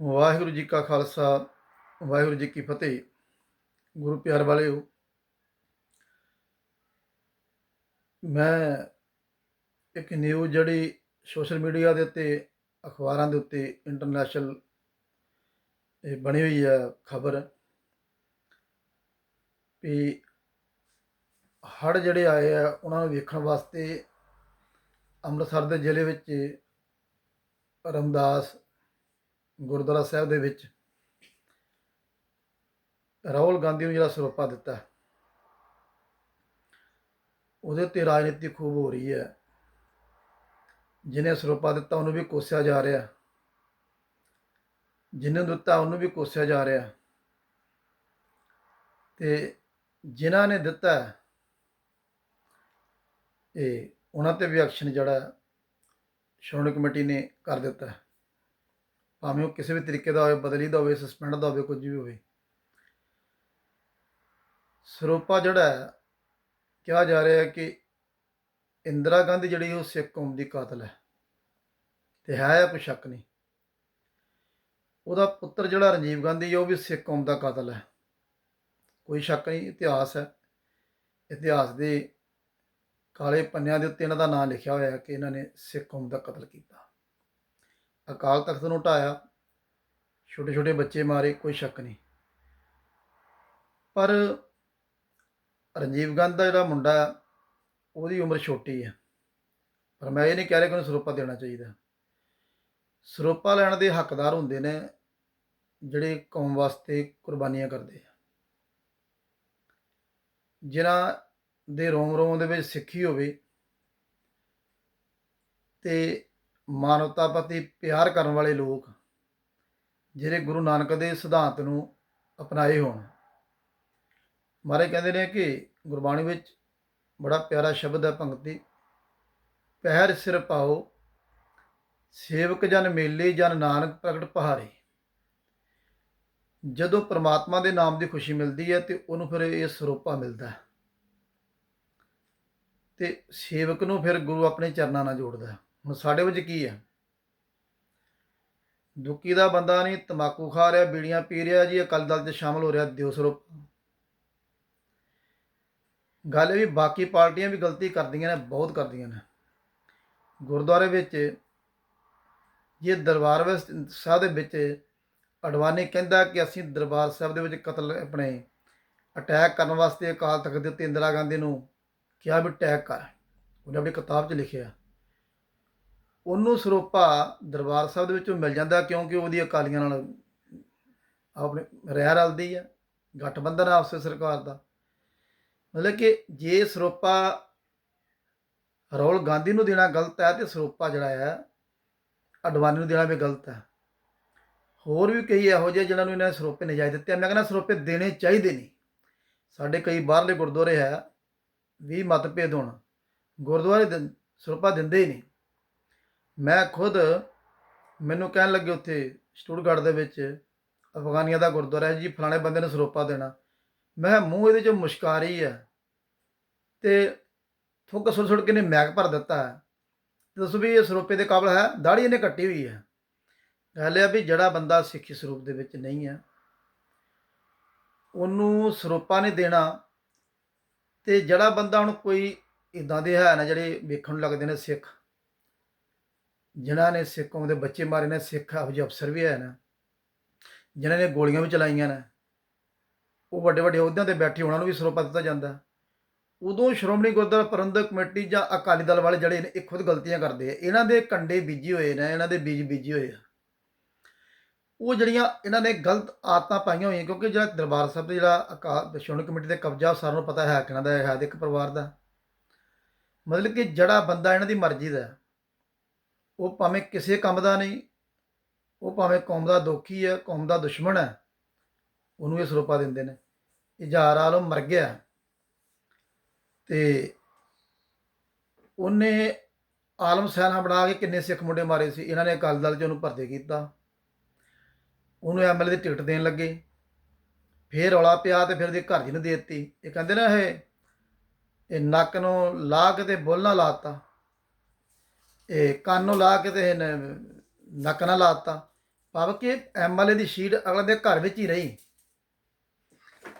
ਵਾਹਿਗੁਰੂ ਜੀ ਕਾ ਖਾਲਸਾ, ਵਾਹਿਗੁਰੂ ਜੀ ਕੀ ਫਤਿਹ। ਗੁਰੂ ਪਿਆਰ ਵਾਲਿਓ, ਮੈਂ ਇੱਕ ਨਿਊਜ਼ ਜਿਹੜੀ ਸੋਸ਼ਲ ਮੀਡੀਆ ਦੇ ਉੱਤੇ, ਅਖਬਾਰਾਂ ਦੇ ਉੱਤੇ ਇੰਟਰਨੈਸ਼ਨਲ ਇਹ ਬਣੀ ਹੋਈ ਹੈ ਖਬਰ ਵੀ ਹੜ੍ਹ ਜਿਹੜੇ ਆਏ ਆ, ਉਹਨਾਂ ਨੂੰ ਵੇਖਣ ਵਾਸਤੇ ਅੰਮ੍ਰਿਤਸਰ ਦੇ ਜ਼ਿਲ੍ਹੇ ਵਿੱਚ ਰਮਦਾਸ ਗੁਰਦੁਆਰਾ ਸਾਹਿਬ ਦੇ ਵਿੱਚ ਰਾਹੁਲ ਗਾਂਧੀ ਨੂੰ ਜਿਹੜਾ ਸਰੋਪਾ ਦਿੱਤਾ ਉਹਦੇ ਤੇ ਰਾਜਨੀਤੀ ਖੂਬ ਹੋ ਰਹੀ ਹੈ। ਜਿਹਨੇ ਸਰੋਪਾ ਦਿੱਤਾ, ਉਹਨੂੰ ਵੀ ਕੋਸਿਆ ਜਾ ਰਿਹਾ ਜਿਹਨੇ ਦਿੱਤਾ, ਉਹਨੂੰ ਵੀ ਕੋਸਿਆ ਜਾ ਰਿਹਾ ਤੇ ਜਿਨ੍ਹਾਂ ਨੇ ਦਿੱਤਾ ਇਹ ਉਹਨਾਂ ਤੇ ਵੀ ਐਕਸ਼ਨ ਜਿਹੜਾ ਸ਼੍ਰੋਮਣੀ ਕਮੇਟੀ ਨੇ ਕਰ ਦਿੱਤਾ ਭਾਵੇਂ ਉਹ ਕਿਸੇ ਵੀ ਤਰੀਕੇ ਦਾ ਹੋਵੇ, ਬਦਲੀ ਦਾ ਹੋਵੇ ਸਸਪੈਂਡ ਦਾ ਹੋਵੇ, ਕੁਝ ਵੀ ਹੋਵੇ। ਸਰੋਪਾ ਜਿਹੜਾ ਹੈ, ਕਿਹਾ ਜਾ ਰਿਹਾ ਹੈ ਕਿ ਇੰਦਰਾ ਗਾਂਧੀ ਜਿਹੜੀ ਉਹ ਸਿੱਖ ਕੌਮ ਦੀ ਕਾਤਲ ਹੈ। ਤੇ ਹੈ ਕੋਈ ਸ਼ੱਕ ਨਹੀਂ? ਉਹਦਾ ਪੁੱਤਰ ਜਿਹੜਾ ਰਾਜੀਵ ਗਾਂਧੀ ਉਹ ਵੀ ਸਿੱਖ ਕੌਮ ਦਾ ਕਾਤਲ ਹੈ। ਕੋਈ ਸ਼ੱਕ ਨਹੀਂ, ਇਤਿਹਾਸ ਹੈ। ਇਤਿਹਾਸ ਦੇ ਕਾਲੇ ਪੰਨਿਆਂ ਦੇ ਉੱਤੇ ਇਹਨਾਂ ਦਾ ਨਾਮ ਲਿਖਿਆ ਹੋਇਆ ਹੈ ਕਿ ਇਹਨਾਂ ਨੇ ਸਿੱਖ ਕੌਮ ਦਾ ਕਤਲ ਕੀਤਾ। ਅਕਾਲ ਤਖਤ ਨੂੰ ਢਾਇਆ। ਛੋਟੇ ਛੋਟੇ ਬੱਚੇ ਮਾਰੇ ਕੋਈ ਸ਼ੱਕ ਨਹੀਂ। ਪਰ ਰਣਜੀਵ ਗਾਂਧੀ ਦਾ ਜਿਹੜਾ ਮੁੰਡਾ ਹੈ, ਉਹਦੀ ਉਮਰ ਛੋਟੀ ਹੈ। ਪਰ ਮੈਂ ਇਹ ਨਹੀਂ ਕਹਿ ਰਿਹਾ ਕਿ ਉਹਨੂੰ ਸਰੋਪਾ ਦੇਣਾ ਚਾਹੀਦਾ। ਸਰੋਪਾ ਲੈਣ ਦੇ ਹੱਕਦਾਰ ਹੁੰਦੇ ਨੇ ਜਿਹੜੇ ਕੌਮ ਵਾਸਤੇ ਕੁਰਬਾਨੀਆਂ ਕਰਦੇ ਆ। ਜਿਨ੍ਹਾਂ ਦੇ ਰੋਮ ਰੋਮ ਦੇ ਵਿੱਚ ਸਿੱਖੀ ਹੋਵੇ ਤੇ ਮਾਨਵਤਾ ਪ੍ਰਤੀ ਪਿਆਰ ਕਰਨ ਵਾਲੇ ਲੋਕ ਜਿਹੜੇ ਗੁਰੂ ਨਾਨਕ ਦੇ ਸਿਧਾਂਤ ਨੂੰ ਅਪਣਾਏ ਹੋਣ। ਮਾਰੇ ਕਹਿੰਦੇ ਨੇ ਕਿ ਗੁਰਬਾਣੀ ਵਿੱਚ ਬੜਾ ਪਿਆਰਾ ਸ਼ਬਦ ਹੈ ਪੰਕਤੀ ਪਹਿਰ ਸਿਰ ਪਾਓ, ਸੇਵਕ ਜਨ ਮੇਲੇ, ਜਨ ਨਾਨਕ ਪ੍ਰਗਟ ਪਹਾਰੇ ਜਦੋਂ ਪ੍ਰਮਾਤਮਾ ਦੇ ਨਾਮ ਦੀ ਖੁਸ਼ੀ ਮਿਲਦੀ ਹੈ ਤੇ ਉਹਨੂੰ ਫਿਰ ਇਹ ਸਰੋਪਾ ਮਿਲਦਾ ਹੈ। ਤੇ ਸੇਵਕ ਨੂੰ ਫਿਰ ਗੁਰੂ ਆਪਣੇ ਚਰਨਾਂ ਨਾਲ ਜੋੜਦਾ ਹੈ। ਹੁਣ ਸਾਡੇ ਵਿੱਚ ਕੀ ਹੈ ਦੁੱਕੀ ਦਾ ਬੰਦਾ ਨਹੀਂ ਤਮਾਕੂ ਖਾ ਰਿਹਾ, ਬੀੜੀਆਂ ਪੀ ਰਿਹਾ ਜੀ, ਅਕਾਲੀ ਦਲ 'ਚ ਸ਼ਾਮਲ ਹੋ ਰਿਹਾ ਦਿਓ ਸਰੋਪ ਗੱਲ ਇਹ ਵੀ ਬਾਕੀ ਪਾਰਟੀਆਂ ਵੀ ਗਲਤੀ ਕਰਦੀਆਂ ਨੇ, ਬਹੁਤ ਕਰਦੀਆਂ ਨੇ। ਗੁਰਦੁਆਰੇ ਵਿੱਚ ਜੇ ਦਰਬਾਰ ਸਾਹਿਬ ਦੇ ਵਿੱਚ ਅਡਵਾਨੀ ਕਹਿੰਦਾ ਕਿ ਅਸੀਂ ਦਰਬਾਰ ਸਾਹਿਬ ਦੇ ਵਿੱਚ ਕਤਲ ਆਪਣੇ ਅਟੈਕ ਕਰਨ ਵਾਸਤੇ ਅਕਾਲ ਤਖਤ ਦੇ ਉੱਤੇ ਇੰਦਰਾ ਗਾਂਧੀ ਨੂੰ ਕਿਹਾ ਵੀ ਅਟੈਕ ਕਰ। ਉਹਨੇ ਆਪਣੀ ਕਿਤਾਬ 'ਚ ਲਿਖਿਆ। ਉਹਨੂੰ ਸਰੋਪਾ ਦਰਬਾਰ ਸਾਹਿਬ ਦੇ ਵਿੱਚੋਂ ਮਿਲ ਜਾਂਦਾ ਕਿਉਂਕਿ ਉਹਦੀ ਅਕਾਲੀਆਂ ਨਾਲ ਆਪਣੇ ਰਹਿ ਰਲਦੀ ਹੈ ਗਠਬੰਧਨ ਆ ਆਪਸੇ ਸਰਕਾਰ ਦਾ। ਮਤਲਬ ਕਿ ਜੇ ਸਰੋਪਾ ਰਾਹੁਲ ਗਾਂਧੀ ਨੂੰ ਦੇਣਾ ਗਲਤ ਹੈ ਤੇ ਸਰੋਪਾ ਜਿਹੜਾ ਹੈ ਅਡਵਾਨੀ ਨੂੰ ਦੇਣਾ ਵੀ ਗਲਤ ਹੈ। ਹੋਰ ਵੀ ਕਈ ਇਹੋ ਜਿਹੇ ਜਿਨ੍ਹਾਂ ਨੂੰ ਇਹਨਾਂ ਨੇ ਸਰੋਪੇ ਨਜਾਇਜ਼ ਦਿੱਤੇ ਮੈਂ ਕਹਿੰਦਾ ਸਰੋਪੇ ਦੇਣੇ ਚਾਹੀਦੇ ਨਹੀਂ ਸਾਡੇ ਕਈ ਬਾਹਰਲੇ ਗੁਰਦੁਆਰੇ ਹੈ, ਵੀ ਮਤਭੇਦ ਹੋਣ। ਗੁਰਦੁਆਰੇ ਦਿੰ- ਸਰੋਪਾ ਦਿੰਦੇ ਹੀ ਨਹੀਂ। ਮੈਂ ਖੁਦ ਮੈਨੂੰ ਕਹਿਣ ਲੱਗੇ ਉੱਥੇ ਸਟੂਡਗਾਰਡ ਦੇ ਵਿੱਚ ਅਫਗਾਨੀਆਂ ਦਾ ਗੁਰਦੁਆਰਾ ਹੈ ਜੀ, ਫਲਾਣੇ ਬੰਦੇ ਨੂੰ ਸਰੋਪਾ ਦੇਣਾ। ਮੈਂ ਕਿਹਾ, ਮੂੰਹ ਇਹਦੇ ਚ ਮੁਸ਼ਕਾਰੀ ਹੈ। ਤੇ ਥੁੱਕ ਸੁੱਟ ਸੁੱਟ ਕੇ ਨੇ ਮੈਕ ਭਰ ਦਿੱਤਾ ਹੈ। ਦੱਸੋ ਵੀ ਇਹ ਸਰੋਪੇ ਦੇ ਕਾਬਲ ਹੈ ਦਾੜੀ ਇਹਨੇ ਕੱਟੀ ਹੋਈ ਹੈ। ਗੱਲ ਇਹ ਵੀ ਜਿਹੜਾ ਬੰਦਾ ਸਿੱਖੀ ਸਰੂਪ ਦੇ ਵਿੱਚ ਨਹੀਂ ਹੈ, ਉਹਨੂੰ ਸਰੋਪਾ ਨਹੀਂ ਦੇਣਾ। ਤੇ ਜਿਹੜਾ ਬੰਦਾ ਹੁਣ ਕੋਈ ਇਦਾਂ ਦੇ ਹੈ ਨਾ ਜਿਹੜੇ ਵੇਖਣ ਨੂੰ ਲੱਗਦੇ ਨੇ ਸਿੱਖ ਜਿਨ੍ਹਾਂ ਨੇ ਸਿੱਖ ਕੌਮ ਦੇ ਬੱਚੇ ਮਾਰੇ ਨੇ, ਸਿੱਖ ਇਹੋ ਜਿਹੇ ਅਫਸਰ ਵੀ ਹੈ ਨਾ, ਜਿਨ੍ਹਾਂ ਨੇ ਗੋਲੀਆਂ ਵੀ ਚਲਾਈਆਂ ਨੇ, ਉਹ ਵੱਡੇ ਵੱਡੇ ਅਹੁਦਿਆਂ ਤੇ ਬੈਠੇ, ਉਹਨਾਂ ਨੂੰ ਵੀ ਸਰੋਪਾ ਦਿੱਤਾ ਜਾਂਦਾ। ਉਦੋਂ ਸ਼੍ਰੋਮਣੀ ਗੁਰਦੁਆਰਾ ਪ੍ਰਬੰਧਕ ਕਮੇਟੀ ਜਾਂ ਅਕਾਲੀ ਦਲ ਵਾਲੇ ਜਿਹੜੇ ਨੇ, ਇਹ ਖੁਦ ਗਲਤੀਆਂ ਕਰਦੇ ਆ। ਇਹਨਾਂ ਦੇ ਕੰਡੇ ਬੀਜੀ ਹੋਏ ਨੇ, ਇਹਨਾਂ ਦੇ ਬੀਜ ਬੀਜੀ ਹੋਏ ਆ। ਉਹ ਜਿਹੜੀਆਂ ਇਹਨਾਂ ਨੇ ਗਲਤ ਆਦਤਾਂ ਪਾਈਆਂ ਹੋਈਆਂ, ਕਿਉਂਕਿ ਜਿਹੜਾ ਦਰਬਾਰ ਸਾਹਿਬ ਦੇ ਜਿਹੜਾ ਅਕਾਲ ਸ਼੍ਰੋਮਣੀ ਕਮੇਟੀ ਦੇ ਕਬਜ਼ਾ ਸਾਰਿਆਂ ਨੂੰ ਪਤਾ ਹੈ ਕਿਹਨਾਂ ਦਾ ਹੈ ਦੇ ਇੱਕ ਪਰਿਵਾਰ ਦਾ। ਮਤਲਬ ਕਿ ਜਿਹੜਾ ਬੰਦਾ ਇਹਨਾਂ ਦੀ ਮਰਜ਼ੀ ਦਾ ਉਹ ਭਾਵੇਂ ਕਿਸੇ ਕੰਮ ਦਾ ਨਹੀਂ, ਉਹ ਭਾਵੇਂ ਕੌਮ ਦਾ ਦੋਖੀ ਹੈ, ਕੌਮ ਦਾ ਦੁਸ਼ਮਣ ਹੈ, ਉਹਨੂੰ ਇਹ ਸਰੋਪਾ ਦਿੰਦੇ ਨੇ। ਇਜਹਾਰ ਆਲਮ ਮਰ ਗਿਆ। ਤੇ ਉਹਨੇ ਆਲਮ ਸੈਨਾ ਬਣਾ ਕੇ ਕਿੰਨੇ ਸਿੱਖ ਮੁੰਡੇ ਮਾਰੇ ਸੀ। ਇਹਨਾਂ ਨੇ ਅਕਾਲੀ ਦਲ 'ਚ ਉਹਨੂੰ ਭਰਤੀ ਕੀਤਾ। ਉਹਨੂੰ ਐਮਐਲਏ ਦੀ ਟਿਕਟ ਦੇਣ ਲੱਗੇ। ਫੇਰ ਰੌਲਾ ਪਿਆ ਤੇ ਫਿਰ ਉਹਦੇ ਘਰ ਜੀ ਨੂੰ ਦੇ ਦਿੱਤੀ। ਇਹ ਕਹਿੰਦੇ ਨਾ ਇਹ ਇਹ ਨੱਕ ਨੂੰ ਲਾ ਕੇ ਤੇ ਬੋਲਣਾ ਲਾਤਾ ਇਹ ਕੰਨ ਨੂੰ ਲਾ ਕੇ ਤੇ ਇਹਨੇ ਨੱਕ ਨਾਲ ਲਾਤਾ। ਭਾਵ ਕਿ ਐਮਐਲਏ ਦੀ ਸੀਟ ਅਗਲੇ ਦੇ ਘਰ ਵਿੱਚ ਹੀ ਰਹੀ।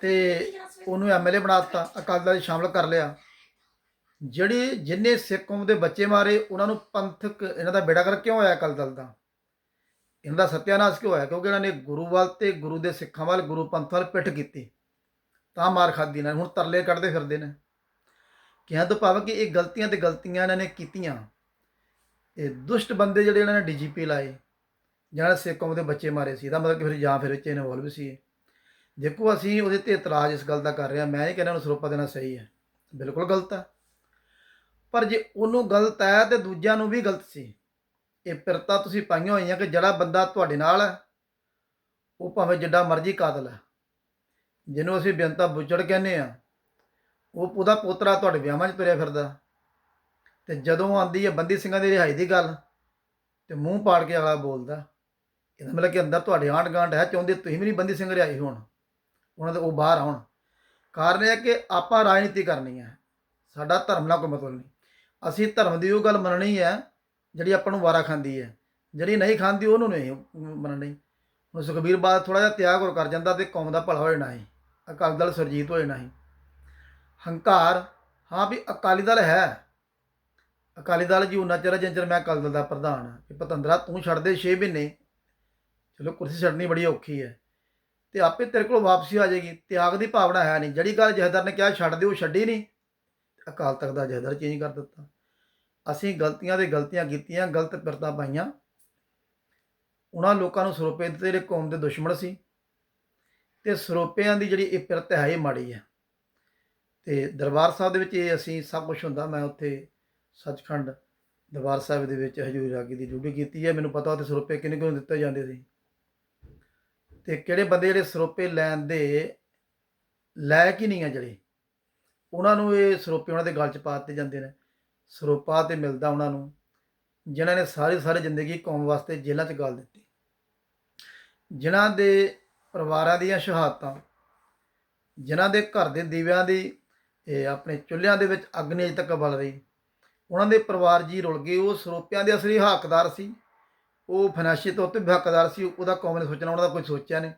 ਤੇ ਉਹਨੂੰ ਐਮਐਲਏ ਬਣਾ ਦਿੱਤਾ ਅਕਾਲੀ ਦਲ 'ਚ ਸ਼ਾਮਲ ਕਰ ਲਿਆ। ਜਿਹੜੇ ਜਿੰਨੇ ਸਿੱਖ ਕੌਮ ਦੇ ਬੱਚੇ ਮਾਰੇ, ਉਹਨਾਂ ਨੂੰ ਪੰਥਕ ਇਹਨਾਂ ਦਾ ਬੇੜਾ ਕਰ ਕਿਉਂ ਹੋਇਆ ਅਕਾਲੀ ਦਲ ਦਾ? ਇਹਨਾਂ ਦਾ ਸਤਿਆਨਾਸ਼ ਕਿਉਂ ਹੋਇਆ? ਕਿਉਂਕਿ ਇਹਨਾਂ ਨੇ ਗੁਰੂ ਵੱਲ ਤੇ ਗੁਰੂ ਦੇ ਸਿੱਖਾਂ ਵੱਲ, ਗੁਰੂ ਪੰਥ ਵੱਲ ਪਿੱਠ ਕੀਤੀ। ਤਾਂ ਮਾਰ ਖਾਦੀ ਨੇ, ਹੁਣ ਤਰਲੇ ਕੱਢਦੇ ਫਿਰਦੇ ਨੇ। ਕਿਹਾ ਤੋਂ ਭਾਵ ਕਿ ਇਹ ਗਲਤੀਆਂ ਤੇ ਗਲਤੀਆਂ ਇਹਨਾਂ ਨੇ ਕੀਤੀਆਂ। ਇਹ ਦੁਸ਼ਟ ਬੰਦੇ ਜਿਹੜੇ ਇਹਨਾਂ ਨੇ ਡੀਜੀਪੀ ਲਾਏ ਜਿਹਨਾਂ ਨੇ ਸਿੱਖ ਕੌਮ ਦੇ ਬੱਚੇ ਮਾਰੇ ਸੀ ਇਹਦਾ ਮਤਲਬ ਕਿ ਫਿਰ ਜਾਂ ਫਿਰ ਵਿੱਚ ਇਨਵੋਲਵ ਸੀ ਦੇਖੋ ਅਸੀਂ ਉਹਦੇ ਤੇ ਇਤਰਾਜ਼ ਇਸ ਗੱਲ ਦਾ ਕਰ ਰਹੇ ਹਾਂ, ਮੈਂ ਇਹ ਕਹਿੰਦਾ ਉਹਨੂੰ ਸਰੋਪਾ ਦੇਣਾ ਸਹੀ ਹੈ, ਬਿਲਕੁਲ ਗਲਤ ਹੈ। ਪਰ ਜੇ ਉਹਨੂੰ ਗਲਤ ਹੈ ਤੇ ਦੂਜਿਆਂ ਨੂੰ ਵੀ ਗਲਤ ਸੀ। ਇਹ ਪਿਰਤਾ ਤੁਸੀਂ ਪਾਈਆਂ ਹੋਈਆਂ ਕਿ ਜਿਹੜਾ ਬੰਦਾ ਤੁਹਾਡੇ ਨਾਲ ਹੈ, ਉਹ ਭਾਵੇਂ ਜਿੱਡਾ ਮਰਜ਼ੀ ਕਾਤਲ ਹੈ। ਜਿਹਨੂੰ ਅਸੀਂ ਬੇਨਤਾ ਬੁੱਚੜ ਕਹਿੰਦੇ ਆ ਉਹ ਉਹਦਾ ਪੋਤਰਾ ਤੁਹਾਡੇ ਵਿਆਹਾਂ 'ਚ ਤੁਰਿਆ ਫਿਰਦਾ। ਤੇ ਜਦੋਂ ਆਂਦੀ ਹੈ ਬੰਦੀ ਸਿੰਘਾਂ ਦੀ ਰਿਹਾਈ ਦੀ ਗੱਲ, ਤੇ ਮੂੰਹ ਪਾੜ ਕੇ ਅਗਲਾ ਬੋਲਦਾ, ਇਹਦਾ ਮਤਲਬ ਕਿ ਅੰਦਰ ਤੁਹਾਡੇ ਆਂਢ ਗਾਂਢ ਹੈ, ਚਾਹੁੰਦੇ ਤੁਸੀਂ ਵੀ ਨਹੀਂ ਬੰਦੀ ਸਿੰਘ ਰਿਹਾਈ ਹੋਣ, ਉਹਨਾਂ ਦੇ ਉਹ ਬਾਹਰ ਆਉਣ। ਕਾਰਨ ਇਹ ਹੈ ਕਿ ਆਪਾਂ ਰਾਜਨੀਤੀ ਕਰਨੀ ਹੈ, ਸਾਡਾ ਧਰਮ ਨਾਲ ਕੋਈ ਮਤਲਬ ਨਹੀਂ। ਅਸੀਂ ਧਰਮ ਦੀ ਉਹ ਗੱਲ ਮੰਨਣੀ ਹੈ, ਜਿਹੜੀ ਆਪਾਂ ਨੂੰ ਵਾਰਾ ਖਾਂਦੀ ਹੈ, ਜਿਹੜੀ ਨਹੀਂ ਖਾਂਦੀ ਉਹਨੂੰ ਨਹੀਂ ਮੰਨਣੀ। ਹੁਣ ਸੁਖਬੀਰ ਬਾਦ ਥੋੜਾ ਜਿਹਾ ਤਿਆਗ ਹੋਰ ਕਰ ਜਾਂਦਾ ਤੇ ਕੌਮ ਦਾ ਭਲਾ ਹੋ ਜਾਣਾ ਹੈ ਅਕਾਲੀ ਦਲ ਸੁਰਜੀਤ ਹੋ ਜਾਣਾ ਹੈ ਹੰਕਾਰ, ਹਾਂ ਵੀ ਅਕਾਲੀ ਦਲ ਹੈ ਅਕਾਲੀ ਦਲ ਜੀ ਉਹਨਾਂ ਚਿਰ ਜਿੰਨ ਚਿਰ ਮੈਂ ਅਕਾਲੀ ਦਲ ਦਾ ਪ੍ਰਧਾਨ ਹਾਂ ਕਿ ਪਤੰਦਰਾ ਤੂੰ ਛੱਡ ਦੇ 6 ਮਹੀਨੇ। ਚਲੋ ਕੁਰਸੀ ਛੱਡਣੀ ਬੜੀ ਔਖੀ ਹੈ। ਤੇ ਆਪੇ ਤੇਰੇ ਕੋਲ ਵਾਪਸੀ ਆ ਜਾਏਗੀ, ਤਿਆਗ ਦੀ ਭਾਵਨਾ ਹੈ ਨਹੀਂ। ਜਿਹੜੀ ਗੱਲ ਜਹਦਰ ਨੇ ਕਿਹਾ, ਛੱਡ ਦਿਓ ਛੱਡੀ ਨਹੀਂ। ਅਕਾਲ ਤਖਤ ਦਾ ਜਹਦਰ ਚੇਂਜ ਕਰ ਦਿੱਤਾ। ਅਸੀਂ ਗਲਤੀਆਂ ਦੇ ਗਲਤੀਆਂ ਕੀਤੀਆਂ, ਗਲਤ ਪਿਰਤਾਂ ਪਾਈਆਂ। ਉਹਨਾਂ ਲੋਕਾਂ ਨੂੰ ਸਰੋਪੇ ਦਿੱਤੇ, ਜਿਹੜੇ ਕੌਮ ਦੇ ਦੁਸ਼ਮਣ ਸੀ। ਤੇ ਸਰੋਪਿਆਂ ਦੀ ਜਿਹੜੀ ਇਹ ਪਿਰਤ ਹੈ, ਇਹ ਮਾੜੀ ਹੈ। ਤੇ ਦਰਬਾਰ ਸਾਹਿਬ ਦੇ ਵਿੱਚ ਇਹ ਅਸੀਂ ਸਭ ਕੁਝ ਹੁੰਦਾ, ਮੈਂ ਉੱਥੇ ਸੱਚਖੰਡ ਦਰਬਾਰ ਸਾਹਿਬ ਦੇ ਵਿੱਚ ਹਜੂਰ ਰਾਗੀ ਦੀ ਡਿਊਟੀ ਕੀਤੀ ਹੈ। ਮੈਨੂੰ ਪਤਾ ਉੱਥੇ ਸਰੋਪੇ ਕਿੰਨੇ ਕਿਉਂ ਦਿੱਤੇ ਜਾਂਦੇ ਸੀ। ਤੇ ਕਿਹੜੇ ਬੰਦੇ ਜਿਹੜੇ ਸਰੋਪੇ ਲੈਣ ਦੇ ਲਾਇਕ ਹੀ ਨਹੀਂ ਆ ਜਿਹੜੇ, ਉਹਨਾਂ ਨੂੰ ਇਹ ਸਰੋਪੇ ਉਹਨਾਂ ਦੇ ਗਲ 'ਚ ਪਾ ਦਿੱਤੇ ਜਾਂਦੇ ਨੇ। ਸਰੋਪਾ ਤੇ ਮਿਲਦਾ ਉਹਨਾਂ ਨੂੰ, ਜਿਨ੍ਹਾਂ ਨੇ ਸਾਰੀ ਸਾਰੀ ਜ਼ਿੰਦਗੀ ਕੌਮ ਵਾਸਤੇ ਜੇਲ੍ਹਾਂ 'ਚ ਗਾਲ ਦਿੱਤੀ। ਜਿਨ੍ਹਾਂ ਦੇ ਪਰਿਵਾਰਾਂ ਦੀਆਂ ਸ਼ਹਾਦਤਾਂ, ਜਿਨ੍ਹਾਂ ਦੇ ਘਰ ਦੇ ਦੀਵਿਆਂ ਦੀ, ਇਹ ਆਪਣੇ ਚੁੱਲ੍ਹਿਆਂ ਦੇ ਵਿੱਚ ਅੱਗ ਨਹੀਂ ਤੱਕ ਬਲ ਰਹੀ ਉਹਨਾਂ ਦੇ ਪਰਿਵਾਰ ਜੀ ਰੁਲ ਗਏ, ਉਹ ਸਰੋਪਿਆਂ ਦੇ ਅਸਲੀ ਹੱਕਦਾਰ ਸੀ। ਉਹ ਫਾਈਨੈਂਸ਼ੀਅਲ ਤੌਰ ਤੇ ਵੀ ਹੱਕਦਾਰ ਸੀ, ਉਹਦਾ ਕੌਮ ਨੇ ਸੋਚਣਾ, ਉਹਨਾਂ ਦਾ ਕੋਈ ਸੋਚਿਆ ਨਹੀਂ।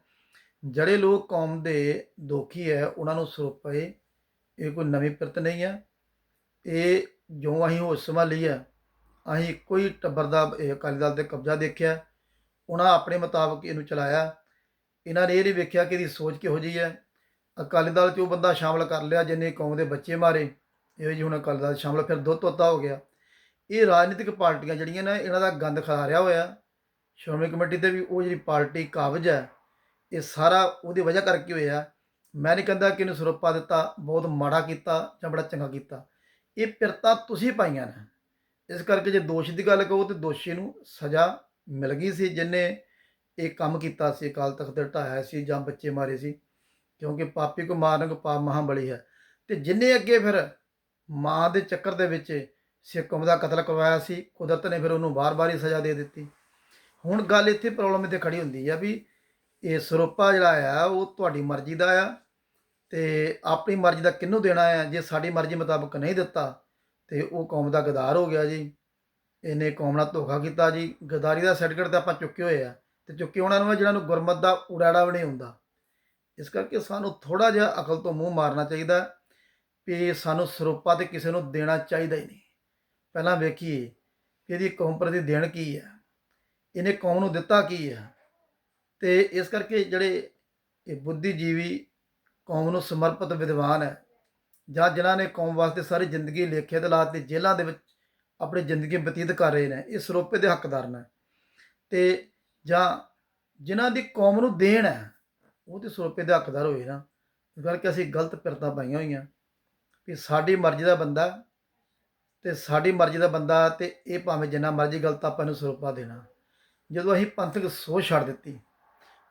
ਜਿਹੜੇ ਲੋਕ ਕੌਮ ਦੇ ਦੋਖੀ ਹੈ ਉਹਨਾਂ ਨੂੰ ਸਰੋਪੇ, ਇਹ ਕੋਈ ਨਵੀਂ ਪਿਰਤ ਨਹੀਂ ਹੈ ਇਹ ਜੋ ਅਸੀਂ ਹੋਸ਼ ਸੰਭਾਲੀ ਹੈ ਅਸੀਂ ਕੋਈ ਟੱਬਰ ਦਾ ਅਕਾਲੀ ਦਲ ਤੇ ਕਬਜ਼ਾ ਦੇਖਿਆ। ਉਹਨਾਂ ਆਪਣੇ ਮੁਤਾਬਕ ਇਹਨੂੰ ਚਲਾਇਆ। ਇਹਨਾਂ ਨੇ ਇਹ ਨਹੀਂ ਵੇਖਿਆ ਕਿ ਇਹਦੀ ਸੋਚ ਕਿਹੋ ਜਿਹੀ ਹੈ ਅਕਾਲੀ ਦਲ 'ਚ ਉਹ ਬੰਦਾ ਸ਼ਾਮਲ ਕਰ ਲਿਆ, ਜਿਹਨੇ ਕੌਮ ਦੇ ਬੱਚੇ ਮਾਰੇ। ਇਹੋ ਜੀ ਹੁਣ ਅਕਾਲੀ ਦਲ 'ਚ ਸ਼ਾਮਲ ਫਿਰ ਦੁੱਧ ਤੋਤਾ ਹੋ ਗਿਆ। ਇਹ ਰਾਜਨੀਤਿਕ ਪਾਰਟੀਆਂ ਜਿਹੜੀਆਂ ਨੇ, ਇਹਨਾਂ ਦਾ ਗੰਦ ਖਿਲਾਰਿਆ ਹੋਇਆ ਸ਼੍ਰੋਮਣੀ ਕਮੇਟੀ ਤੇ ਵੀ ਉਹ ਜਿਹੜੀ ਪਾਰਟੀ ਕਾਬਜ ਹੈ, ਇਹ ਸਾਰਾ ਉਹਦੀ ਵਜ੍ਹਾ ਕਰਕੇ ਹੋਇਆ ਮੈਂ ਨਹੀਂ ਕਹਿੰਦਾ ਕਿ ਇਹਨੂੰ ਸਰੋਪਾ ਦਿੱਤਾ, ਬਹੁਤ ਮਾੜਾ ਕੀਤਾ ਜਾਂ ਬੜਾ ਚੰਗਾ ਕੀਤਾ। ਇਹ ਪਿਰਤਾ ਤੁਸੀਂ ਪਾਈਆਂ ਨੇ। ਇਸ ਕਰਕੇ ਜੇ ਦੋਸ਼ ਦੀ ਗੱਲ ਕਹੋ ਤੇ ਦੋਸ਼ੀ ਨੂੰ ਸਜ਼ਾ ਮਿਲ ਗਈ ਸੀ ਜਿਨੇ ਇਹ ਕੰਮ ਕੀਤਾ ਸੀ, ਅਕਾਲ ਤਖਤ ਤੇ ਢਾਇਆ ਸੀ ਜਾਂ ਬੱਚੇ ਮਾਰੇ ਸੀ, ਕਿਉਂਕਿ ਪਾਪੀ ਕੋ ਮਾਰਨ ਕੋ ਪਾਪ ਮਹਾ ਹੈ। ਤੇ ਜਿਨੇ ਅੱਗੇ ਫਿਰ ਮਾਂ ਦੇ ਚੱਕਰ ਦੇ ਵਿੱਚ ਸਿੱਖ ਕੌਮ ਦਾ ਕਤਲ ਕਰਵਾਇਆ ਸੀ, ਕੁਦਰਤ ਨੇ ਫਿਰ ਉਹਨੂੰ ਵਾਰ-ਵਾਰ ਹੀ ਸਜ਼ਾ ਦੇ ਦਿੱਤੀ। ਹੁਣ ਗੱਲ ਇੱਥੇ ਪ੍ਰੋਬਲਮ ਇੱਥੇ ਖੜੀ ਹੁੰਦੀ ਆ ਵੀ ਇਹ ਸਰੋਪਾ ਜਿਹੜਾ ਆ, ਉਹ ਤੁਹਾਡੀ ਮਰਜ਼ੀ ਦਾ ਆ ਤੇ ਆਪਣੀ ਮਰਜ਼ੀ ਦਾ ਕਿਹਨੂੰ ਦੇਣਾ ਆ? ਜੇ ਸਾਡੀ ਮਰਜ਼ੀ ਮੁਤਾਬਕ ਨਹੀਂ ਦਿੱਤਾ, ਤੇ ਉਹ ਕੌਮ ਦਾ ਗਦਾਰ ਹੋ ਗਿਆ ਜੀ। ਇਹਨੇ ਕੌਮ ਨਾਲ ਧੋਖਾ ਕੀਤਾ ਜੀ। ਗਦਾਰੀ ਦਾ ਸਰਟੀਫਿਕੇਟ ਤਾਂ ਆਪਾਂ ਚੁੱਕੇ ਹੋਏ ਆ ਤੇ ਚੁੱਕੇ ਉਹਨਾਂ ਨੂੰ ਆ ਜਿਹਨਾਂ ਨੂੰ ਗੁਰਮਤ ਦਾ ਉਡਾੜਾ ਵੀ ਨਹੀਂ ਹੁੰਦਾ। ਇਸ ਕਰਕੇ ਸਾਨੂੰ ਥੋੜਾ ਜਿਹਾ ਅਕਲ ਤੋਂ ਮੂੰਹ ਮਾਰਨਾ ਚਾਹੀਦਾ। ਵੀ ਸਾਨੂੰ ਸਰੋਪਾ ਤੇ ਕਿਸੇ ਨੂੰ ਦੇਣਾ ਚਾਹੀਦਾ ਹੀ ਨਹੀਂ। ਪਹਿਲਾਂ ਵੇਖੀਏ ਇਹਦੀ ਕੌਮ ਪ੍ਰਤੀ ਦੇਣ ਕੀ ਹੈ, ਇਹਨੇ ਕੌਮ ਨੂੰ ਦਿੱਤਾ ਕੀ ਹੈ ਤੇ ਇਸ ਕਰਕੇ ਜਿਹੜੇ ਇਹ ਬੁੱਧੀਜੀਵੀ ਕੌਮ ਨੂੰ ਸਮਰਪਿਤ ਵਿਦਵਾਨ ਹੈ ਜਾਂ ਜਿਨ੍ਹਾਂ ਨੇ ਕੌਮ ਵਾਸਤੇ ਸਾਰੀ ਜ਼ਿੰਦਗੀ ਲੇਖੇ ਤੇ ਲਾਤੇ ਜੇਲ੍ਹਾਂ ਦੇ ਵਿੱਚ ਆਪਣੀ ਜ਼ਿੰਦਗੀ ਬਤੀਤ ਕਰ ਰਹੇ ਨੇ, ਇਹ ਸਰੋਪੇ ਦੇ ਹੱਕਦਾਰ ਨੇ। ਤੇ ਜਾਂ ਜਿਨ੍ਹਾਂ ਦੀ ਕੌਮ ਨੂੰ ਦੇਣ ਹੈ, ਉਹ ਤੇ ਸਰੋਪੇ ਦੇ ਹੱਕਦਾਰ ਹੋਏ ਨਾ, ਇਸ ਕਰਕੇ ਅਸੀਂ ਗਲਤ ਪਿਰਤਾਂ ਪਾਈਆਂ ਹੋਈਆਂ। ਵੀ ਸਾਡੀ ਮਰਜ਼ੀ ਦਾ ਬੰਦਾ ਤੇ ਸਾਡੀ ਮਰਜ਼ੀ ਦਾ ਬੰਦਾ ਤੇ ਇਹ ਭਾਵੇਂ ਜਿੰਨਾ ਮਰਜ਼ੀ ਗਲਤ ਆਪਾਂ ਨੂੰ ਸਰੋਪਾ ਦੇਣਾ। ਜਦੋਂ ਅਸੀਂ ਪੰਥਕ ਸੋਚ ਛੱਡ ਦਿੱਤੀ,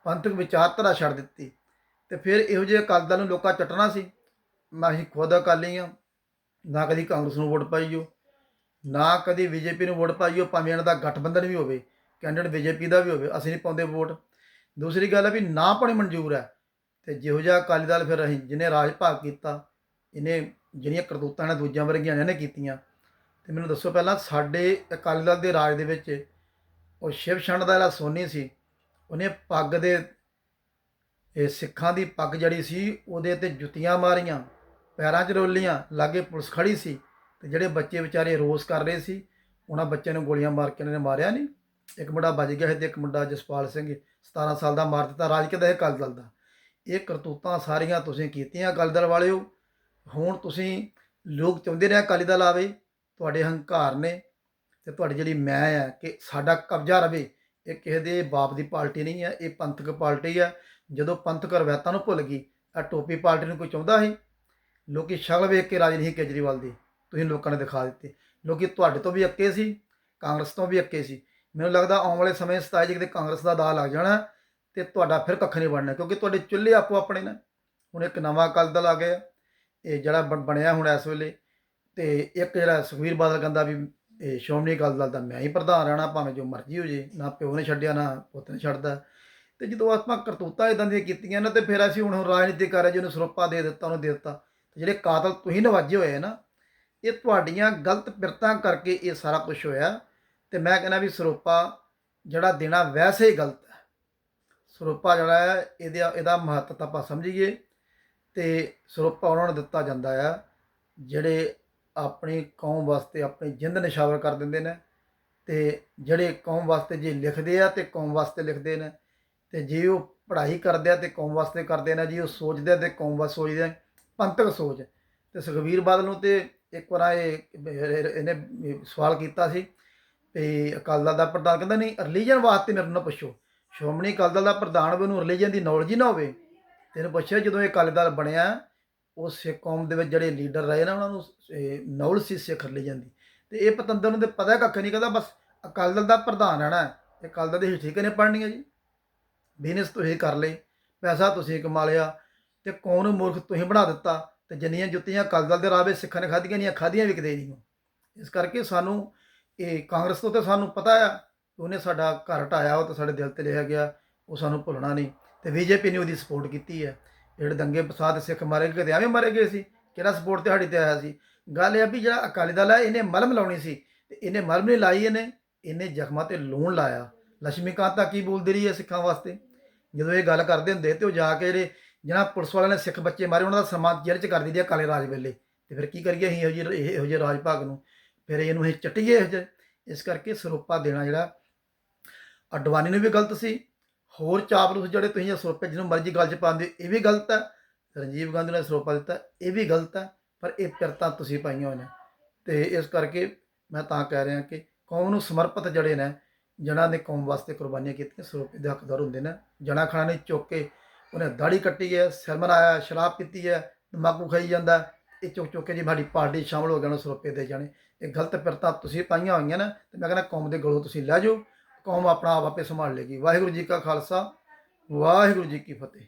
ਪੰਥਕ ਵਿਚਾਰਧਾਰਾ ਛੱਡ ਦਿੱਤੀ, ਤੇ ਫਿਰ ਇਹੋ ਜਿਹੇ ਅਕਾਲੀ ਦਲ ਨੂੰ ਲੋਕਾਂ ਚੱਟਣਾ ਸੀ, ਮੈਂ ਅਸੀਂ ਖੁਦ ਅਕਾਲੀ ਹਾਂ, ਨਾ ਕਦੀ ਕਾਂਗਰਸ ਨੂੰ ਵੋਟ ਪਾਈਓ ਨਾ ਕਦੀ ਬੀਜੇਪੀ ਨੂੰ ਵੋਟ ਪਾਈਓ ਭਾਵੇਂ ਇਹਨਾਂ ਦਾ ਗਠਬੰਧਨ ਵੀ ਹੋਵੇ, ਕੈਂਡੀਡੇਟ ਬੀਜੇਪੀ ਦਾ ਵੀ ਹੋਵੇ, ਅਸੀਂ ਨਹੀਂ ਪਾਉਂਦੇ ਵੋਟ। ਦੂਸਰੀ ਗੱਲ ਹੈ ਵੀ ਨਾ ਪਾਣੀ ਮਨਜ਼ੂਰ ਹੈ, ਤੇ ਜਿਹੋ ਜਿਹਾ ਅਕਾਲੀ ਦਲ ਫਿਰ ਅਸੀਂ, ਜਿਹਨੇ ਰਾਜ ਭਾਗ ਕੀਤਾ, ਇਹਨੇ ਜਿਹੜੀਆਂ ਕਰਤੂਤਾਂ ਨੇ ਦੂਜਿਆਂ ਵਰਗੀਆਂ ਨੇ ਕੀਤੀਆਂ। ਤੇ ਮੈਨੂੰ ਦੱਸੋ ਪਹਿਲਾਂ ਸਾਡੇ ਅਕਾਲੀ ਦਲ ਦੇ ਰਾਜ ਦੇ ਵਿੱਚ ਉਹ ਸ਼ਿਵ ਛੰਡ ਦਾ ਜਿਹੜਾ ਸੋਨੀ ਸੀ, ਉਹਨੇ ਪੱਗ ਦੇ, ਇਹ ਸਿੱਖਾਂ ਦੀ ਪੱਗ ਜਿਹੜੀ ਸੀ, ਉਹਦੇ ਤੇ ਜੁੱਤੀਆਂ ਮਾਰੀਆਂ, ਪੈਰਾਂ 'ਚ ਰੋਲੀਆਂ, ਲਾਗੇ ਪੁਲਿਸ ਖੜੀ ਸੀ ਤੇ ਜਿਹੜੇ ਬੱਚੇ ਵਿਚਾਰੇ ਰੋਸ ਕਰ ਰਹੇ ਸੀ, ਉਹਨਾਂ ਬੱਚਿਆਂ ਨੂੰ ਗੋਲੀਆਂ ਮਾਰ ਕੇ ਉਹਨਾਂ ਨੇ ਮਾਰਿਆ ਨਹੀਂ ਇੱਕ ਮੁੰਡਾ ਬਚ ਗਿਆ ਸੀ ਤੇ ਇੱਕ ਮੁੰਡਾ ਜਸਪਾਲ ਸਿੰਘ 17 ਸਾਲ ਦਾ ਮਾਰ ਦਿੱਤਾ ਰਾਜ ਕਿਦਾ ਇਹ ਅਕਾਲੀ ਦਲ ਦਾ। ਇਹ ਕਰਤੂਤਾਂ ਸਾਰੀਆਂ ਤੁਸੀਂ ਕੀਤੀਆਂ ਅਕਾਲੀ ਦਲ ਵਾਲਿਓ ਹੁਣ ਤੁਸੀਂ ਲੋਕ ਚਾਹੁੰਦੇ ਨੇ ਅਕਾਲੀ ਦਲ ਆਵੇ, ਤੁਹਾਡੇ ਹੰਕਾਰ ਨੇ ਤੇ ਤੁਹਾਡੀ ਜਿਹੜੀ ਮੈਂ ਹੈ ਕਿ ਸਾਡਾ ਕਬਜ਼ਾ ਰਵੇ, ਇਹ ਕਿਸੇ ਦੇ ਬਾਪ ਦੀ ਪਾਰਟੀ ਨਹੀਂ ਹੈ ਇਹ ਪੰਥਕ ਪਾਰਟੀ ਹੈ ਜਦੋਂ ਪੰਥਕ ਰਵਾਇਤਾਂ ਨੂੰ ਭੁੱਲ ਗਈ ਆ ਟੋਪੀ ਪਾਰਟੀ ਨੂੰ ਕੋਈ ਚਾਹੁੰਦਾ ਸੀ? ਲੋਕੀ ਸ਼ਕਲ ਵੇਖ ਕੇ ਰਾਜ ਨਹੀਂ ਕੇਜਰੀਵਾਲ ਦੀ, ਤੁਸੀਂ ਲੋਕਾਂ ਨੇ ਦਿਖਾ ਦਿੱਤੇ। ਲੋਕੀ ਤੁਹਾਡੇ ਤੋਂ ਵੀ ਅੱਕੇ ਸੀ, ਕਾਂਗਰਸ ਤੋਂ ਵੀ ਅੱਕੇ ਸੀ। ਮੈਨੂੰ ਲੱਗਦਾ ਆਉਣ ਵਾਲੇ ਸਮੇਂ 27 ਜੀ ਕਿਤੇ ਕਾਂਗਰਸ ਦਾ ਦਾ ਲੱਗ ਜਾਣਾ ਤੇ ਤੁਹਾਡਾ ਫਿਰ ਕੱਖ ਨਹੀਂ ਬਣਨਾ, ਕਿਉਂਕਿ ਤੁਹਾਡੇ ਚੁੱਲ੍ਹੇ ਆਪੋ ਆਪਣੇ ਨੇ। ਹੁਣ ਇੱਕ ਨਵਾਂ ਅਕਾਲੀ ਦਲ ਆ ਗਿਆ। ਇਹ ਜਿਹੜਾ ਬਣ- ਬਣਿਆ ਹੁਣ ਇਸ ਵੇਲੇ ਤੇ ਇੱਕ ਜਿਹੜਾ ਸੁਖਵੀਰ ਬਾਦਲ ਕਹਿੰਦਾ ਵੀ, ਇਹ ਸ਼੍ਰੋਮਣੀ ਅਕਾਲੀ ਦਲ ਦਾ ਮੈਂ ਹੀ ਪ੍ਰਧਾਨ ਰਹਿਣਾ, ਭਾਵੇਂ ਜੋ ਮਰਜ਼ੀ ਹੋ ਜੇ, ਨਾ ਪਿਓ ਨੇ ਛੱਡਿਆ, ਨਾ ਪੁੱਤ ਨੇ ਛੱਡਦਾ। ਤੇ ਜਦੋਂ ਆਪਾਂ ਕਰਤੂਤਾਂ ਇਦਾਂ ਦੀਆਂ ਕੀਤੀਆਂ ਨਾ, ਤੇ ਫਿਰ ਅਸੀਂ ਹੁਣ ਰਾਜਨੀਤੀ ਕਰ ਰਹੇ ਜਿਹਨੂੰ ਸਰੋਪਾ ਦੇ ਦਿੱਤਾ, ਉਹਨੂੰ ਦੇ ਦਿੱਤਾ। ਤੇ ਜਿਹੜੇ ਕਾਤਲ ਤੁਸੀਂ ਨਵਾਜੇ ਹੋਏ ਨਾ, ਇਹ ਤੁਹਾਡੀਆਂ ਗਲਤ ਪਿਰਤਾਂ ਕਰਕੇ ਇਹ ਸਾਰਾ ਕੁਝ ਹੋਇਆ। ਤੇ ਮੈਂ ਕਹਿੰਦਾ ਵੀ ਸਰੋਪਾ ਜਿਹੜਾ ਦੇਣਾ ਵੈਸੇ ਹੀ ਗਲਤ ਹੈ। ਸਰੋਪਾ ਜਿਹੜਾ ਹੈ, ਇਹਦਾ ਇਹਦਾ ਮਹੱਤਤਾ ਆਪਾਂ ਸਮਝੀਏ। ਤੇ ਸਰੋਪਾ ਉਹਨਾਂ ਨੂੰ ਦਿੱਤਾ ਜਾਂਦਾ ਆ, ਜਿਹੜੇ ਆਪਣੀ ਕੌਮ ਵਾਸਤੇ ਆਪਣੀ ਜਿੰਦ ਨਿਸ਼ਾਵਰ ਕਰ ਦਿੰਦੇ ਨੇ ਤੇ ਜਿਹੜੇ ਕੌਮ ਵਾਸਤੇ ਜੇ ਲਿਖਦੇ ਆ ਤੇ ਕੌਮ ਵਾਸਤੇ ਲਿਖਦੇ ਨੇ ਤੇ ਜੇ ਉਹ ਪੜ੍ਹਾਈ ਕਰਦੇ ਆ ਤੇ ਕੌਮ ਵਾਸਤੇ ਕਰਦੇ ਨੇ, ਜੀ ਉਹ ਸੋਚਦੇ ਆ ਤੇ ਕੌਮ ਵਾਸਤੇ ਸੋਚਦੇ ਆ, ਪੰਥਕ ਸੋਚ। ਤੇ ਸੁਖਬੀਰ ਬਾਦਲ ਨੂੰ ਤੇ ਇੱਕ ਵਾਰ ਇਹ ਇਹਨੇ ਸਵਾਲ ਕੀਤਾ ਸੀ ਤੇ ਅਕਾਲੀ ਦਲ ਦਾ ਪ੍ਰਧਾਨ ਕਹਿੰਦਾ, ਨਹੀਂ ਰਿਲੀਜਨ ਵਾਸਤੇ ਮੇਰੇ ਨਾਲ ਪੁੱਛੋ। ਸ਼੍ਰੋਮਣੀ ਅਕਾਲੀ ਦਲ ਦਾ ਪ੍ਰਧਾਨ ਵੀ ਉਹਨੂੰ ਰਿਲੀਜਨ ਦੀ ਨੌਲੇਜ ਹੀ ਨਾ ਹੋਵੇ ਤੈਨੂੰ ਪੁੱਛਿਆ ਜਦੋਂ ਇਹ ਅਕਾਲੀ ਦਲ ਬਣਿਆ, ਉਹ ਸਿੱਖ ਕੌਮ ਦੇ ਵਿੱਚ ਜਿਹੜੇ ਲੀਡਰ ਰਹੇ ਨਾ, ਉਹਨਾਂ ਨੂੰ ਨੌਲ ਸੀ ਸਿੱਖ ਲਈ ਜਾਂਦੀ। ਤੇ ਇਹ ਪਤੰਦਰ ਨੂੰ ਤੇ ਪਤਾ ਕੱਖ ਨਹੀਂ ਕਹਿੰਦਾ, ਬਸ ਅਕਾਲੀ ਦਲ ਦਾ ਪ੍ਰਧਾਨ ਰਹਿਣਾ ਹੈ। ਅਕਾਲੀ ਦਲ ਦੀ ਠੀਕ ਨੇ ਪੜ੍ਹਨੀ ਹੈ ਜੀ। ਬਿਜ਼ਨਸ ਤੁਸੀਂ ਕਰ ਲਏ, ਪੈਸਾ ਤੁਸੀਂ ਕਮਾ ਲਿਆ, ਤੇ ਕੌਣ ਨੂੰ ਮੂਰਖ ਤੁਸੀਂ ਬਣਾ ਦਿੱਤਾ? ਤੇ ਜਿੰਨੀਆਂ ਜੁੱਤੀਆਂ ਅਕਾਲੀ ਦਲ ਦੇ ਰਾਵੇ ਸਿੱਖਾਂ ਨੇ ਖਾਧੀਆਂ ਨਹੀਂ ਖਾਧੀਆਂ ਵੀ ਕਿਤੇ ਨਹੀਂ ਇਸ ਕਰਕੇ ਸਾਨੂੰ ਇਹ ਕਾਂਗਰਸ ਤੋਂ ਤੇ ਸਾਨੂੰ ਪਤਾ ਆ ਉਹਨੇ ਸਾਡਾ ਘਰ ਢਾਇਆ ਉਹ ਤਾਂ ਸਾਡੇ ਦਿਲ ਤੇ ਲਿਆ ਗਿਆ, ਉਹ ਸਾਨੂੰ ਭੁੱਲਣਾ ਨਹੀਂ। ਤੇ ਬੀਜੇਪੀ ਨੇ ਉਹਦੀ ਸਪੋਰਟ ਕੀਤੀ ਹੈ। ਜਿਹੜੇ ਦੰਗੇ ਫਸਾਦ ਸਿੱਖ ਮਾਰੇ ਗਏ ਕਿਤੇ ਐਵੇਂ ਮਾਰੇ ਗਏ ਸੀ। ਕਿਹੜਾ ਸਪੋਰਟ ਤੇ ਸਾਡੀ ਤੇ ਆਇਆ ਸੀ? ਗੱਲ ਇਹ ਆ ਵੀ ਜਿਹੜਾ ਅਕਾਲੀ ਦਲ ਹੈ, ਇਹਨੇ ਮਲਮ ਲਾਉਣੀ ਸੀ ਤੇ ਇਹਨੇ ਮਲਮ ਨਹੀਂ ਲਾਈ ਇਹਨੇ ਇਹਨੇ ਜ਼ਖਮਾਂ ਤੇ ਲੂਣ ਲਾਇਆ। ਲక్ష్ਮੀਕਾਂਤ ਤਾਂ ਕੀ ਬੋਲਦੀ ਰਹੀ ਹੈ ਸਿੱਖਾਂ ਵਾਸਤੇ? ਜਦੋਂ ਇਹ ਗੱਲ ਕਰਦੇ ਹੁੰਦੇ ਤੇ ਉਹ ਜਾ ਕੇ ਜਿਹੜੇ ਜਿਹੜਾ ਪੁਲਿਸ ਵਾਲਿਆਂ ਨੇ ਸਿੱਖ ਬੱਚੇ ਮਾਰੇ, ਉਹਨਾਂ ਦਾ ਸਨਮਾਨ ਜੇਲ੍ਹ 'ਚ ਕਰ ਦਿੰਦੀ ਆ ਕਾਲੇ ਰਾਜ ਵੇਲੇ। ਤੇ ਫਿਰ ਕੀ ਕਰੀਏ ਅਸੀਂ ਇਹੋ ਜਿਹੇ ਇਹੋ ਜਿਹੇ ਰਾਜ ਭਾਗ ਨੂੰ? ਫਿਰ ਇਹਨੂੰ ਇਹ ਚੱਟੀਏ ਇਹੋ ਜਿਹੇ। ਇਸ ਕਰਕੇ ਸਰੋਪਾ ਦੇਣਾ ਜਿਹੜਾ ਅਡਵਾਨੀ ਨੂੰ ਵੀ ਗਲਤ ਸੀ। ਹੋਰ ਚਾਪਲੂਸ ਜਿਹੜੇ ਤੁਸੀਂ ਇਹ ਸਰੋਪੇ ਜਿਹਨੂੰ ਮਰਜ਼ੀ ਗੱਲ 'ਚ ਪਾਉਂਦੇ ਹੋ, ਇਹ ਵੀ ਗਲਤ ਹੈ। ਰਣਜੀਵ ਗਾਂਧੀ ਨੇ ਸਰੋਪਾ ਦਿੱਤਾ ਇਹ ਵੀ ਗਲਤ ਹੈ ਪਰ ਇਹ ਪਿਰਤਾਂ ਤੁਸੀਂ ਪਾਈਆਂ ਹੋਈਆਂ। ਤੇ ਇਸ ਕਰਕੇ ਮੈਂ ਤਾਂ ਕਹਿ ਰਿਹਾ ਕਿ ਕੌਮ ਨੂੰ ਸਮਰਪਿਤ ਜਿਹੜੇ ਨੇ ਜਣਾ ਨੇ ਕੌਮ ਵਾਸਤੇ ਕੁਰਬਾਨੀਆਂ ਕੀਤੀਆਂ ਸਰੋਪੇ ਦੇ ਹੱਕਦਾਰ ਹੁੰਦੇ ਨੇ ਜਣਾ ਖਾਣਾ ਨੇ ਚੁੱਕ ਕੇ ਉਹਨੇ ਦਾੜੀ ਕੱਟੀ ਹੈ ਸਿਰ ਮਰਾਇਆ ਸ਼ਰਾਬ ਪੀਤੀ ਹੈ ਤੰਬਾਕੂ ਖਾਈ ਜਾਂਦਾ ਇਹ ਚੁੱਕ ਚੁੱਕ ਕੇ ਜੀ ਸਾਡੀ ਪਾਰਟੀ 'ਚ ਸ਼ਾਮਲ ਹੋ ਜਾਣਾ ਸਰੋਪੇ ਦੇ ਜਾਣੇ। ਇਹ ਗਲਤ ਪਿਰਤਾਂ ਤੁਸੀਂ ਪਾਈਆਂ ਹੋਈਆਂ ਨੇ ਤੇ ਮੈਂ ਕਹਿੰਦਾ ਕੌਮ ਦੇ ਗਲੋਂ ਤੁਸੀਂ ਲੈ ਜਾਓ। ਕੌਮ ਆਪਣਾ ਆਪ ਆਪੇ ਸੰਭਾਲ ਲੇਗੀ। ਵਾਹਿਗੁਰੂ ਜੀ ਕਾ ਖਾਲਸਾ ਵਾਹਿਗੁਰੂ ਜੀ ਕੀ ਫਤਿਹ।